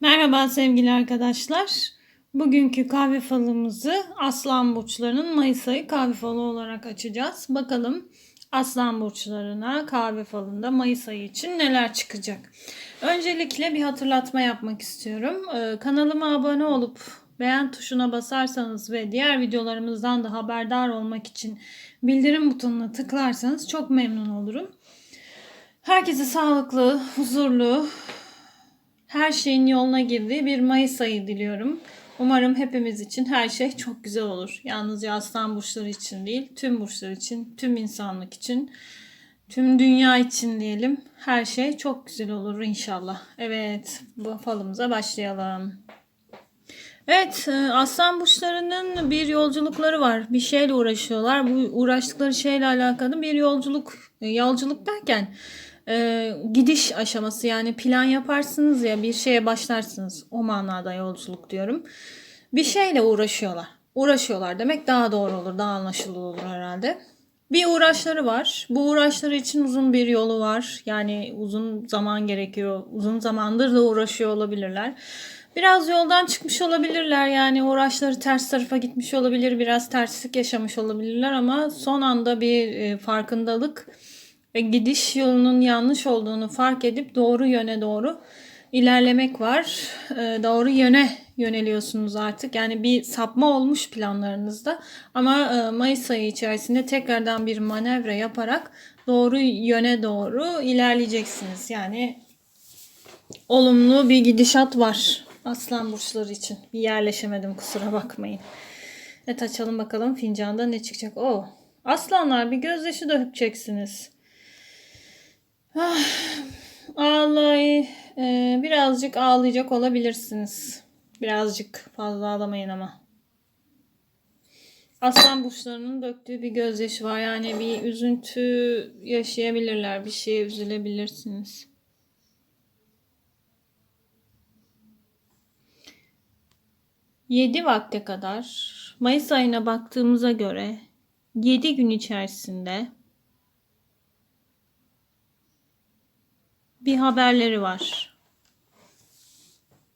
Merhaba sevgili arkadaşlar. Bugünkü kahve falımızı Aslan burçlarının Mayıs ayı kahve falı olarak açacağız. Bakalım Aslan burçlarına kahve falında Mayıs ayı için neler çıkacak. Öncelikle bir hatırlatma yapmak istiyorum. Ee, kanalıma abone olup beğen tuşuna basarsanız ve diğer videolarımızdan da haberdar olmak için bildirim butonuna tıklarsanız çok memnun olurum. Herkese sağlıklı, huzurlu, her şeyin yoluna girdiği bir Mayıs ayı diliyorum. Umarım hepimiz için her şey çok güzel olur. Yalnızca aslan burçları için değil, tüm burçlar için, tüm insanlık için, tüm dünya için diyelim. Her şey çok güzel olur inşallah. Evet, bu falımıza başlayalım. Evet, e, aslan burçlarının bir yolculukları var. Bir şeyle uğraşıyorlar. Bu uğraştıkları şeyle alakalı bir yolculuk, e, yolculuk derken e, gidiş aşaması yani plan yaparsınız ya bir şeye başlarsınız. O manada yolculuk diyorum. Bir şeyle uğraşıyorlar. Uğraşıyorlar demek daha doğru olur, daha anlaşılır olur herhalde. Bir uğraşları var. Bu uğraşları için uzun bir yolu var. Yani uzun zaman gerekiyor. Uzun zamandır da uğraşıyor olabilirler. Biraz yoldan çıkmış olabilirler. Yani uğraşları ters tarafa gitmiş olabilir. Biraz terslik yaşamış olabilirler ama son anda bir e, farkındalık ve gidiş yolunun yanlış olduğunu fark edip doğru yöne doğru ilerlemek var. E, doğru yöne yöneliyorsunuz artık. Yani bir sapma olmuş planlarınızda ama e, Mayıs ayı içerisinde tekrardan bir manevra yaparak doğru yöne doğru ilerleyeceksiniz. Yani olumlu bir gidişat var aslan burçları için. Bir yerleşemedim kusura bakmayın. Evet açalım bakalım fincanda ne çıkacak. O aslanlar bir gözyaşı dökeceksiniz. Ah, ağlay e, birazcık ağlayacak olabilirsiniz. Birazcık fazla ağlamayın ama. Aslan burçlarının döktüğü bir gözyaşı var. Yani bir üzüntü yaşayabilirler. Bir şeye üzülebilirsiniz. Yedi vakte kadar Mayıs ayına baktığımıza göre 7 gün içerisinde bir haberleri var.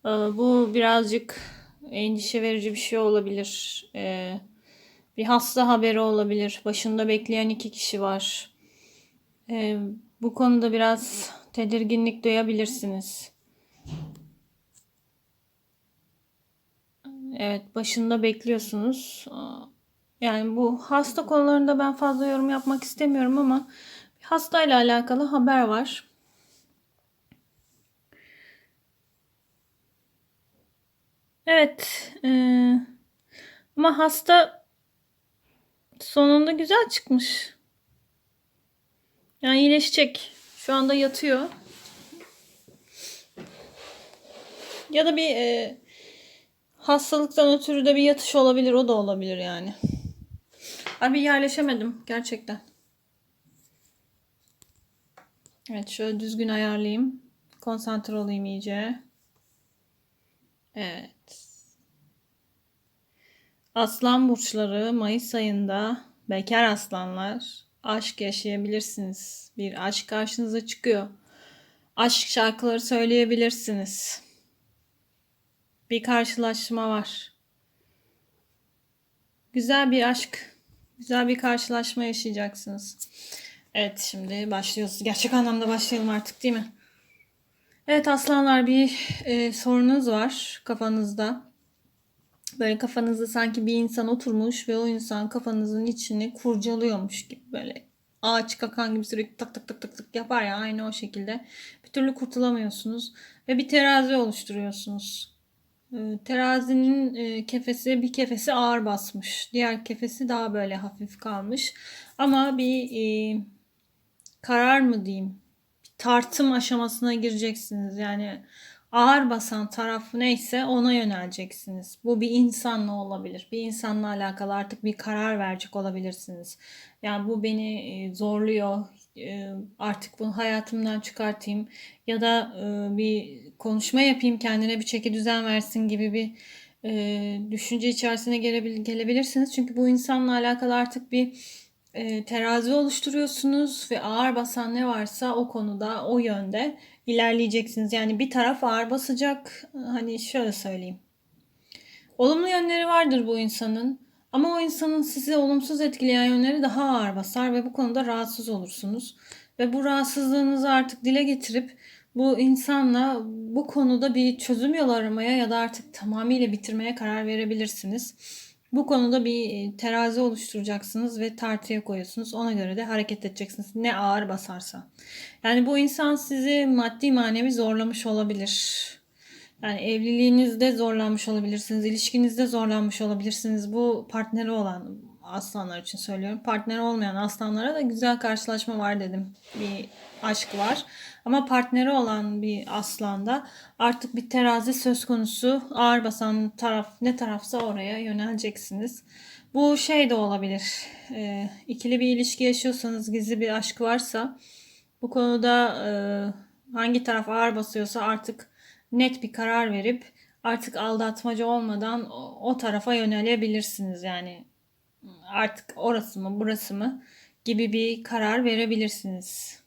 Ee, bu birazcık endişe verici bir şey olabilir. Ee, bir hasta haberi olabilir. Başında bekleyen iki kişi var. Ee, bu konuda biraz tedirginlik duyabilirsiniz. Evet, başında bekliyorsunuz. Yani bu hasta konularında ben fazla yorum yapmak istemiyorum ama hastayla alakalı haber var. Evet. E, ama hasta sonunda güzel çıkmış. Yani iyileşecek. Şu anda yatıyor. Ya da bir e, hastalıktan ötürü de bir yatış olabilir. O da olabilir yani. Abi yerleşemedim gerçekten. Evet şöyle düzgün ayarlayayım. Konsantre olayım iyice. Evet. Aslan burçları Mayıs ayında bekar aslanlar aşk yaşayabilirsiniz. Bir aşk karşınıza çıkıyor. Aşk şarkıları söyleyebilirsiniz. Bir karşılaşma var. Güzel bir aşk, güzel bir karşılaşma yaşayacaksınız. Evet şimdi başlıyoruz. Gerçek anlamda başlayalım artık değil mi? Evet aslanlar bir e, sorunuz var kafanızda. Böyle kafanızda sanki bir insan oturmuş ve o insan kafanızın içini kurcalıyormuş gibi böyle ağaç kakan gibi sürekli tak tak tak tak tak yapar ya aynı o şekilde. Bir türlü kurtulamıyorsunuz ve bir terazi oluşturuyorsunuz. E, terazinin e, kefesi bir kefesi ağır basmış. Diğer kefesi daha böyle hafif kalmış. Ama bir e, karar mı diyeyim? Tartım aşamasına gireceksiniz. Yani ağır basan taraf neyse ona yöneleceksiniz. Bu bir insanla olabilir. Bir insanla alakalı artık bir karar verecek olabilirsiniz. Yani bu beni e, zorluyor. E, artık bunu hayatımdan çıkartayım ya da e, bir konuşma yapayım kendine bir çeki düzen versin gibi bir düşünce içerisine gelebilirsiniz. Çünkü bu insanla alakalı artık bir e, terazi oluşturuyorsunuz ve ağır basan ne varsa o konuda o yönde ilerleyeceksiniz. Yani bir taraf ağır basacak. Hani şöyle söyleyeyim. Olumlu yönleri vardır bu insanın. Ama o insanın sizi olumsuz etkileyen yönleri daha ağır basar ve bu konuda rahatsız olursunuz. Ve bu rahatsızlığınızı artık dile getirip bu insanla bu konuda bir çözüm yolu aramaya ya da artık tamamıyla bitirmeye karar verebilirsiniz. Bu konuda bir e, terazi oluşturacaksınız ve tartıya koyuyorsunuz. Ona göre de hareket edeceksiniz. Ne ağır basarsa. Yani bu insan sizi maddi manevi zorlamış olabilir. Yani evliliğinizde zorlanmış olabilirsiniz, ilişkinizde zorlanmış olabilirsiniz. Bu partneri olan aslanlar için söylüyorum. Partneri olmayan aslanlara da güzel karşılaşma var dedim. Bir aşk var. Ama partneri olan bir aslanda artık bir terazi söz konusu. Ağır basan taraf ne tarafsa oraya yöneleceksiniz. Bu şey de olabilir. E, ikili bir ilişki yaşıyorsanız, gizli bir aşk varsa bu konuda e, hangi taraf ağır basıyorsa artık net bir karar verip artık aldatmaca olmadan o, o tarafa yönelebilirsiniz yani artık orası mı burası mı gibi bir karar verebilirsiniz.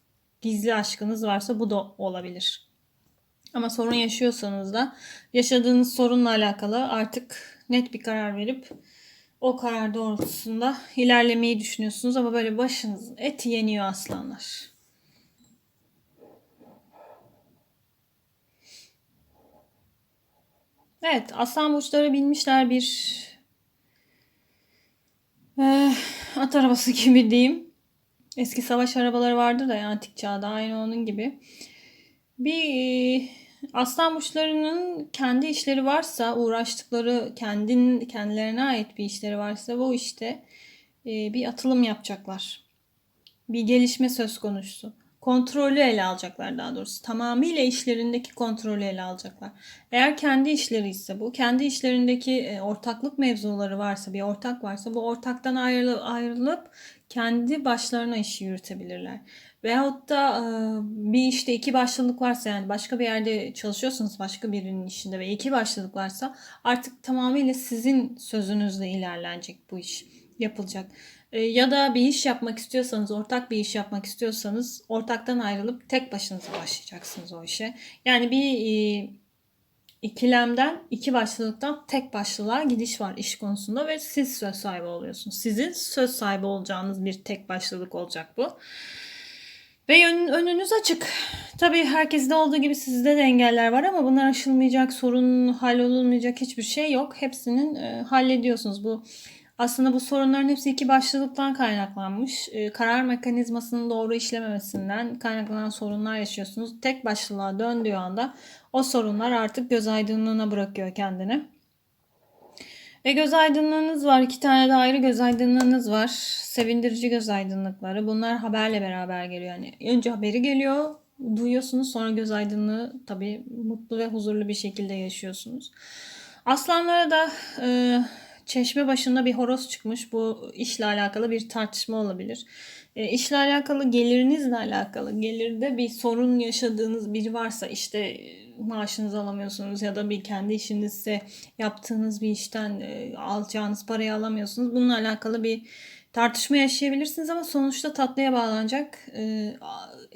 Gizli aşkınız varsa bu da olabilir. Ama sorun yaşıyorsanız da yaşadığınız sorunla alakalı artık net bir karar verip o karar doğrultusunda ilerlemeyi düşünüyorsunuz ama böyle başınız eti yeniyor aslanlar. Evet, aslan burçları bilmişler bir e, at arabası gibi diyeyim. Eski savaş arabaları vardır da antik çağda aynı onun gibi. Bir e, aslan burçlarının kendi işleri varsa, uğraştıkları kendin kendilerine ait bir işleri varsa bu işte e, bir atılım yapacaklar. Bir gelişme söz konusu kontrolü ele alacaklar daha doğrusu. Tamamıyla işlerindeki kontrolü ele alacaklar. Eğer kendi işleri ise bu, kendi işlerindeki e, ortaklık mevzuları varsa, bir ortak varsa bu ortaktan ayrılıp, ayrılıp kendi başlarına işi yürütebilirler. Veyahut da bir işte iki başlılık varsa yani başka bir yerde çalışıyorsunuz başka birinin işinde ve iki başlılık varsa artık tamamıyla sizin sözünüzle ilerlenecek bu iş yapılacak. E, ya da bir iş yapmak istiyorsanız, ortak bir iş yapmak istiyorsanız ortaktan ayrılıp tek başınıza başlayacaksınız o işe. Yani bir ikilemden, iki başlılıktan tek başlılığa gidiş var iş konusunda ve siz söz sahibi oluyorsunuz. Sizin söz sahibi olacağınız bir tek başlılık olacak bu. Ve önünüz açık. Tabii herkeste olduğu gibi sizde de engeller var ama bunlar aşılmayacak, sorun hallolunmayacak hiçbir şey yok. Hepsinin e, hallediyorsunuz. Bu aslında bu sorunların hepsi iki başlılıktan kaynaklanmış. E, karar mekanizmasının doğru işlememesinden kaynaklanan sorunlar yaşıyorsunuz. Tek başlılığa döndüğü anda o sorunlar artık göz aydınlığına bırakıyor kendini. Ve göz aydınlığınız var. İki tane de ayrı göz aydınlığınız var. Sevindirici göz aydınlıkları. Bunlar haberle beraber geliyor. Yani önce haberi geliyor, duyuyorsunuz. Sonra göz aydınlığı tabii mutlu ve huzurlu bir şekilde yaşıyorsunuz. Aslanlara da e, çeşme başında bir horoz çıkmış. Bu işle alakalı bir tartışma olabilir. E, işle alakalı, gelirinizle alakalı, gelirde bir sorun yaşadığınız biri varsa işte e, maaşınızı alamıyorsunuz ya da bir kendi işinizse yaptığınız bir işten e, alacağınız parayı alamıyorsunuz. Bununla alakalı bir tartışma yaşayabilirsiniz ama sonuçta tatlıya bağlanacak e,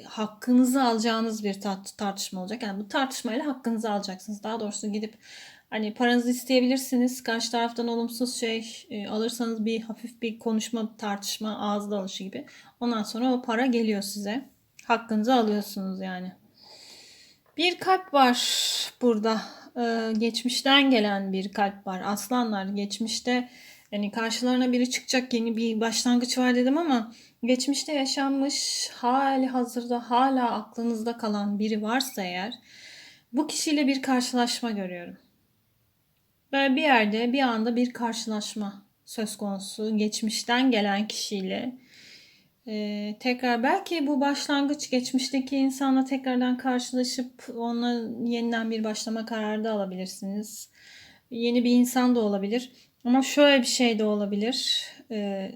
hakkınızı alacağınız bir tat, tartışma olacak. Yani bu tartışmayla hakkınızı alacaksınız. Daha doğrusu gidip Hani paranızı isteyebilirsiniz. Karşı taraftan olumsuz şey e, alırsanız bir hafif bir konuşma, tartışma, ağız dalışı gibi. Ondan sonra o para geliyor size. Hakkınızı alıyorsunuz yani. Bir kalp var burada. Ee, geçmişten gelen bir kalp var. Aslanlar geçmişte yani karşılarına biri çıkacak yeni bir başlangıç var dedim ama geçmişte yaşanmış hali hazırda hala aklınızda kalan biri varsa eğer bu kişiyle bir karşılaşma görüyorum. Böyle bir yerde bir anda bir karşılaşma söz konusu geçmişten gelen kişiyle. Ee, tekrar belki bu başlangıç geçmişteki insanla tekrardan karşılaşıp onunla yeniden bir başlama kararı da alabilirsiniz. Yeni bir insan da olabilir. Ama şöyle bir şey de olabilir. Ee,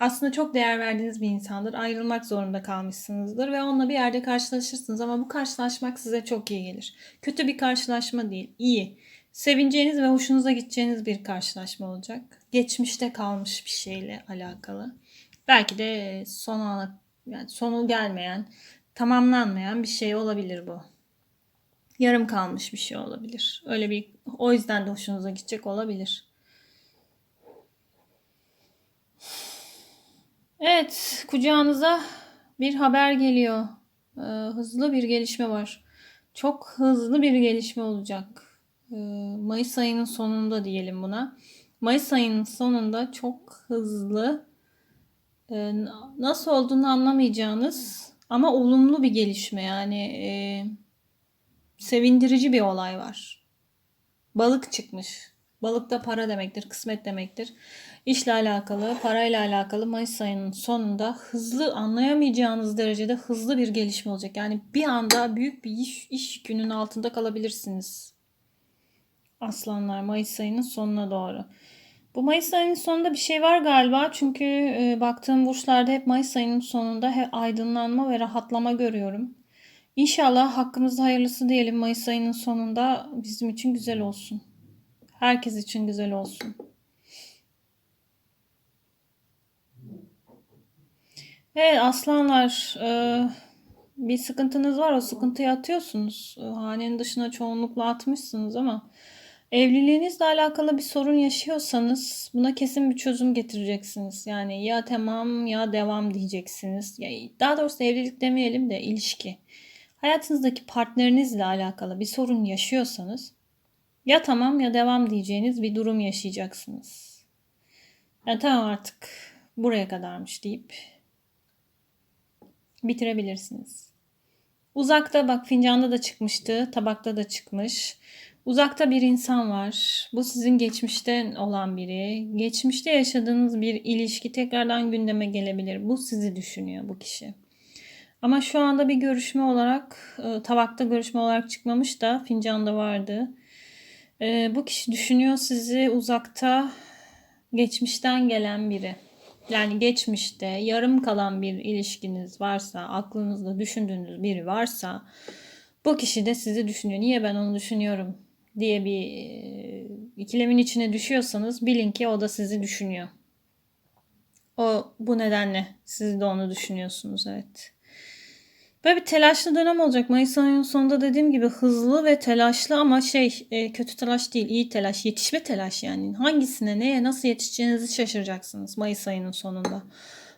aslında çok değer verdiğiniz bir insandır. Ayrılmak zorunda kalmışsınızdır ve onunla bir yerde karşılaşırsınız ama bu karşılaşmak size çok iyi gelir. Kötü bir karşılaşma değil, iyi sevineceğiniz ve hoşunuza gideceğiniz bir karşılaşma olacak. Geçmişte kalmış bir şeyle alakalı. Belki de sona yani sonu gelmeyen, tamamlanmayan bir şey olabilir bu. Yarım kalmış bir şey olabilir. Öyle bir o yüzden de hoşunuza gidecek olabilir. Evet, kucağınıza bir haber geliyor. Ee, hızlı bir gelişme var. Çok hızlı bir gelişme olacak. Ee, Mayıs ayının sonunda diyelim buna. Mayıs ayının sonunda çok hızlı e, nasıl olduğunu anlamayacağınız ama olumlu bir gelişme yani e, sevindirici bir olay var. Balık çıkmış. Balık da para demektir, kısmet demektir. İşle alakalı, parayla alakalı Mayıs ayının sonunda hızlı anlayamayacağınız derecede hızlı bir gelişme olacak. Yani bir anda büyük bir iş, iş yükünün altında kalabilirsiniz. Aslanlar Mayıs ayının sonuna doğru. Bu Mayıs ayının sonunda bir şey var galiba. Çünkü e, baktığım burçlarda hep Mayıs ayının sonunda hep aydınlanma ve rahatlama görüyorum. İnşallah hakkımızda hayırlısı diyelim Mayıs ayının sonunda bizim için güzel olsun. Herkes için güzel olsun. Evet aslanlar e, bir sıkıntınız var o sıkıntıyı atıyorsunuz. E, hanenin dışına çoğunlukla atmışsınız ama evliliğinizle alakalı bir sorun yaşıyorsanız buna kesin bir çözüm getireceksiniz. Yani ya tamam ya devam diyeceksiniz. Daha doğrusu evlilik demeyelim de ilişki. Hayatınızdaki partnerinizle alakalı bir sorun yaşıyorsanız ya tamam ya devam diyeceğiniz bir durum yaşayacaksınız. Yani tamam artık buraya kadarmış deyip bitirebilirsiniz. Uzakta bak fincanda da çıkmıştı, tabakta da çıkmış. Uzakta bir insan var. Bu sizin geçmişten olan biri. Geçmişte yaşadığınız bir ilişki tekrardan gündeme gelebilir. Bu sizi düşünüyor bu kişi. Ama şu anda bir görüşme olarak, e, tabakta görüşme olarak çıkmamış da fincanda vardı. E, bu kişi düşünüyor sizi uzakta, geçmişten gelen biri. Yani geçmişte yarım kalan bir ilişkiniz varsa, aklınızda düşündüğünüz biri varsa bu kişi de sizi düşünüyor. Niye ben onu düşünüyorum diye bir e, ikilemin içine düşüyorsanız bilin ki o da sizi düşünüyor. O bu nedenle siz de onu düşünüyorsunuz evet. Böyle bir telaşlı dönem olacak. Mayıs ayının sonunda dediğim gibi hızlı ve telaşlı ama şey e, kötü telaş değil iyi telaş yetişme telaş yani. Hangisine neye nasıl yetişeceğinizi şaşıracaksınız Mayıs ayının sonunda.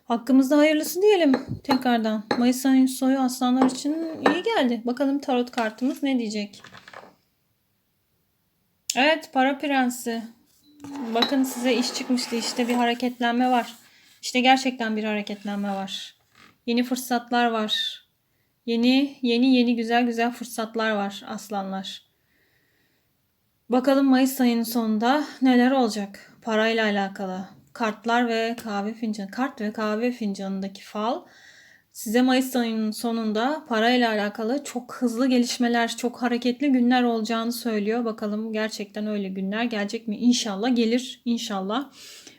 Hakkımızda hayırlısı diyelim tekrardan. Mayıs ayının soyu aslanlar için iyi geldi. Bakalım tarot kartımız ne diyecek. Evet para prensi. Bakın size iş çıkmıştı işte bir hareketlenme var. İşte gerçekten bir hareketlenme var. Yeni fırsatlar var. Yeni yeni yeni güzel güzel fırsatlar var aslanlar. Bakalım Mayıs ayının sonunda neler olacak parayla alakalı. Kartlar ve kahve fincanı. Kart ve kahve fincanındaki fal size Mayıs ayının sonunda parayla alakalı çok hızlı gelişmeler, çok hareketli günler olacağını söylüyor. Bakalım gerçekten öyle günler gelecek mi? İnşallah gelir. İnşallah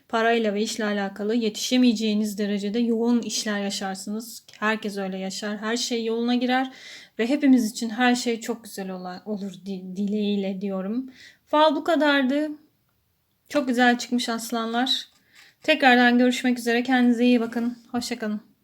parayla ve işle alakalı yetişemeyeceğiniz derecede yoğun işler yaşarsınız. Herkes öyle yaşar. Her şey yoluna girer ve hepimiz için her şey çok güzel olur dileğiyle diyorum. Fal bu kadardı. Çok güzel çıkmış aslanlar. Tekrardan görüşmek üzere. Kendinize iyi bakın. Hoşçakalın.